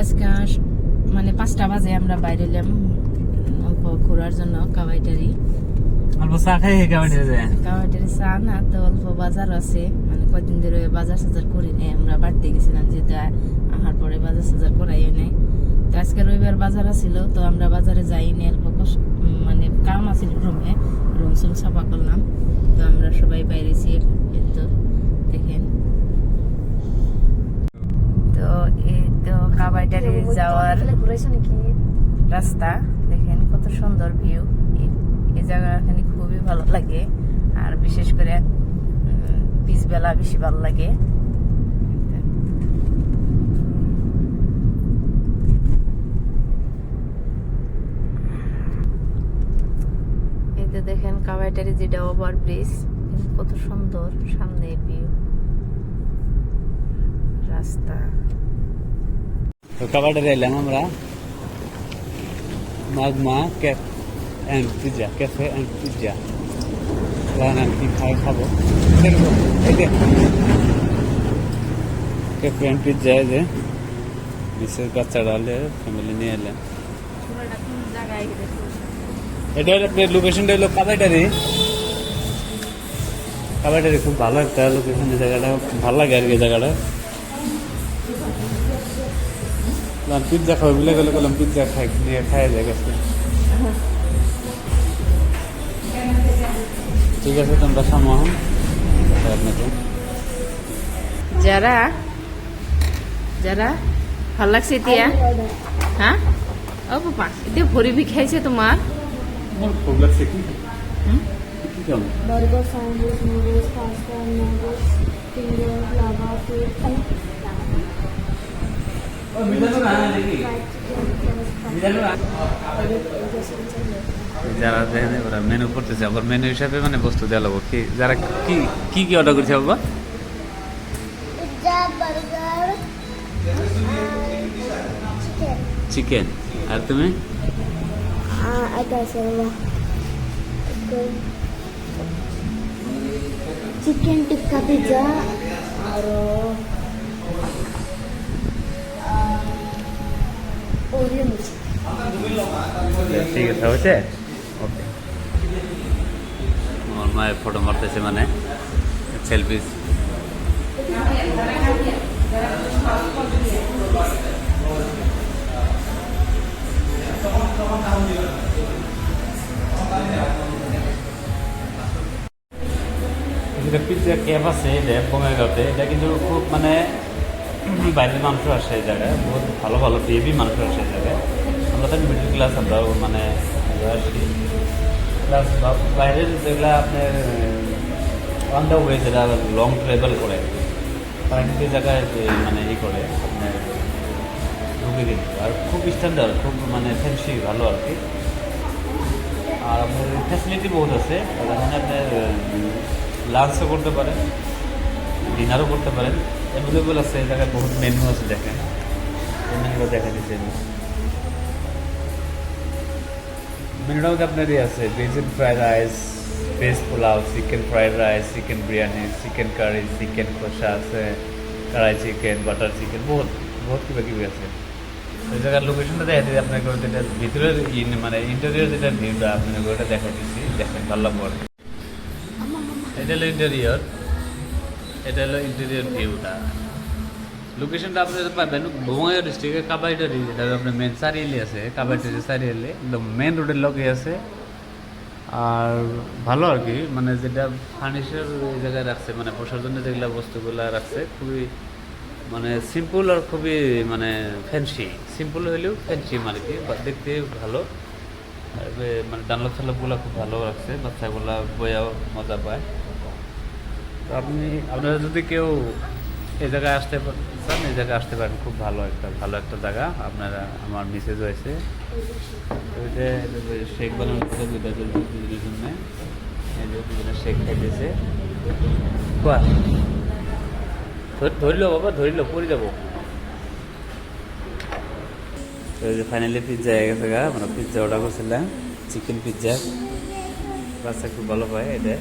আজকে মানে পাঁচটা বাজে আমরা বাইরে এলাম অল্প ঘোরার জন্য কাবাইটারি। অল্প চা খাই যায়। কাবাইটারি চা না তো অল্প বাজার আছে মানে কদিন ধরে বাজার সাজার করি নাই আমরা বাড়তে গেছিলাম যেহেতু আহার পরে বাজার সাজার করাই নাই। তো আজকে রবিবার বাজার আছিল তো আমরা বাজারে যাইনি অল্প কষ্ট মানে কাম আছিল রুমে রুম সুম সাফা করলাম তো আমরা সবাই বাইরেছি তো দেখেন তো এই তো কাবাইটারি যাওয়ার রাস্তা দেখেন কত সুন্দর ভিউ এই জায়গাখানি খুবই ভালো লাগে। আর বিশেষ করে পিস বেলা বেশি ভালো লাগে। এই তো দেখেন কাবাইটারি যেটা ওভার ব্রিজ কত সুন্দর সামনে ভিউ রাস্তা। তো কাবাডে এলাম আমরা। Magma cafe and pizza cafe and plan আর কি খাই খাব? ক্যাফে অ্যান্ড এই যে। বিশেষ বাচ্চারা হলে ফ্যামিলি নিয়ে এলেন এটা আপনার লোকেশনটা হলো কাবাইটারি কাবাইটারি খুব ভালো একটা লোকেশন জায়গাটা। ভালো লাগে আর কি এই জায়গাটা পিৎজা খাব বলে গেলে বললাম পিৎজা খাই নিয়ে খাই যায় গেছে। ঠিক আছে তোমরা সামো হন আপনাকে। যারা যারা ভালো লাগছে এতিয়া হ্যাঁ? ও পাপা এতিয়া ভৰি বিষাইছে তোমাৰ আমার খুব লাগছে কি? হুম? কি কেমন burger, sandwich, noodles, pasta, nuggets, যারা দেখেন মেনু করতেছে আবার মেনু হিসাবে মানে বস্তু দেওয়া লাগবো কি যারা কি কি কি অর্ডার করছে বাবা. চিকেন আর তুমি Ah, ada semua. Chicken ঠিক আছে হয়েছে? ওকে আমার মায়ের ফটো মারতেছে মানে সেলফি যেটা পিৎজা ক্যাব আছে এটা বঙ্গাইগাঁওতে এটা কিন্তু খুব মানে বাইরের মানুষ আসে এই জায়গায় বহুত ভালো ভালো বেবি মানুষ আসে এই জায়গায়। আমরা তো মিডল ক্লাস আমরা মানে প্লাস বাইরের যেগুলা আপনার অন দ্য ওয়ে যেটা লং ট্রাভেল করে, তারা কিন্তু জায়গায় মানে ই করে, আপনার ঢুকে কিন্তু আর খুব স্ট্যান্ডার্ড খুব মানে ফ্যান্সি ভালো আর কি। আর আপনার ফ্যাসিলিটি বহুত আছে এখানে আপনার লাঞ্চও করতে পারেন ডিনারও করতে পারেন। অ্যাভেলেবল আছে, এই জায়গায় বহুত মেনু আছে দেখেন। এই মেনুগুলো দেখা দিচ্ছে মেনুটার মধ্যে আপনার ইয়ে আছে ভেজিন fried rice veg pulao, chicken fried rice, chicken biryani, chicken curry, chicken কষা আছে কড়াই চিকেন, বাটার চিকেন, বহুত বহুত কিবা কিবি আছে ওই জায়গার লোকেশনটা দেখা দিচ্ছি আপনাকে যেটা ভিতরের ইন- মানে ইন্টেরিয়র যেটা ভিউটা আপনাকে ওটা দেখা দিচ্ছি দেখেন, ভালো লাগবে। এটা হলো ইন্টেরিয়র এটা হলো ইন্টেরিয়র ভিউটা লোকেশনটা আপনি পাবেন বঙ্গাইগাঁও ডিস্ট্রিক্টের কাবাইটারি যেটা আপনার মেন চারিয়ালি আছে কাবাইটারি চারিয়ালি একদম মেন রোডের লগে আছে। আর ভালো আর কি মানে যেটা ফার্নিচার ওই জায়গায় রাখছে মানে বসার জন্য যেগুলো বস্তুগুলো রাখছে খুবই মানে সিম্পল আর খুবই মানে ফ্যান্সি সিম্পল হইলেও ফ্যান্সি মানে কি দেখতে ভালো। আর মানে ডানলপ সানলপগুলো খুব ভালো রাখছে বাচ্চাগুলা বইয়াও মজা পায়। তো আপনি আপনারা যদি কেউ এই জায়গায় আসতে চান এই জায়গায় আসতে পারেন, খুব ভালো একটা ভালো একটা জায়গা। আপনারা, আমার মেসেজ হয়েছে। শেক বানানোর শেক খাইতেছে। ধরিল বাবা, ধরিল, পড়ে যাব। ফাইনালি পিৎজা হয়ে গেছে আমরা পিৎজা অর্ডার করছিলাম চিকেন পিৎজা বাচ্চা খুব ভালো পায়, এটা।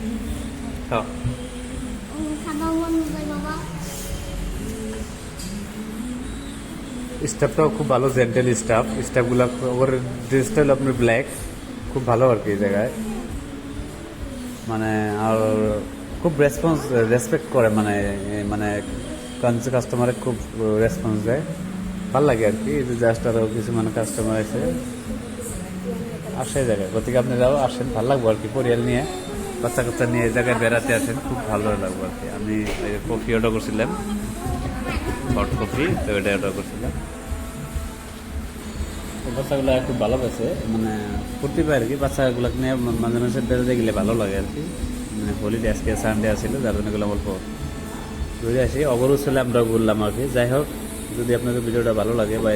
খাও। স্টাফটাও খুব ভালো জেন্টেল স্টাফ স্টাফগুলো ওর ড্রেসটা হলো আপনার ব্ল্যাক খুব ভালো আর কি এই জায়গায়। মানে আর খুব রেসপন্স রেসপেক্ট করে মানে মানে কাস্টমারে খুব রেসপন্স দেয়। ভালো লাগে আর কি জাস্ট আরও কিছু মানে কাস্টমার আছে আসে জায়গায়। গতিকে আপনারাও আসেন, ভালো লাগবো আর কি, পরিয়াল নিয়ে বাচ্চা কাচ্চা নিয়ে এই জায়গায় বেড়াতে আসেন, খুব ভালো লাগবে আর কি। আমি কফি অর্ডার করছিলাম হট কফি তো এটা অর্ডার করছিলাম। বাচ্চাগুলো খুব ভালো পেয়েছে মানে ফুর্তি পায় আর কি। বাচ্চাগুলোকে নিয়ে মাঝে মাঝে বেড়াতে গেলে ভালো লাগে আর কি। মানে হলিডে আজকে সানডে আসছিল যার জন্য গেলাম অল্প ঘুরে আসি। অগরু আমরা ঘুরলাম আর কি। যাই হোক, যদি আপনাদের ভিডিওটা ভালো লাগে বা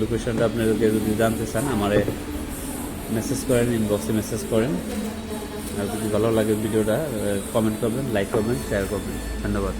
লোকেশনটা আপনাদেরকে যদি জানতে চান, আমারে মেসেজ করেন ইনবক্সে মেসেজ করেন। আর যদি ভালো লাগে ভিডিওটা কমেন্ট করবেন লাইক করবেন শেয়ার করবেন। ধন্যবাদ।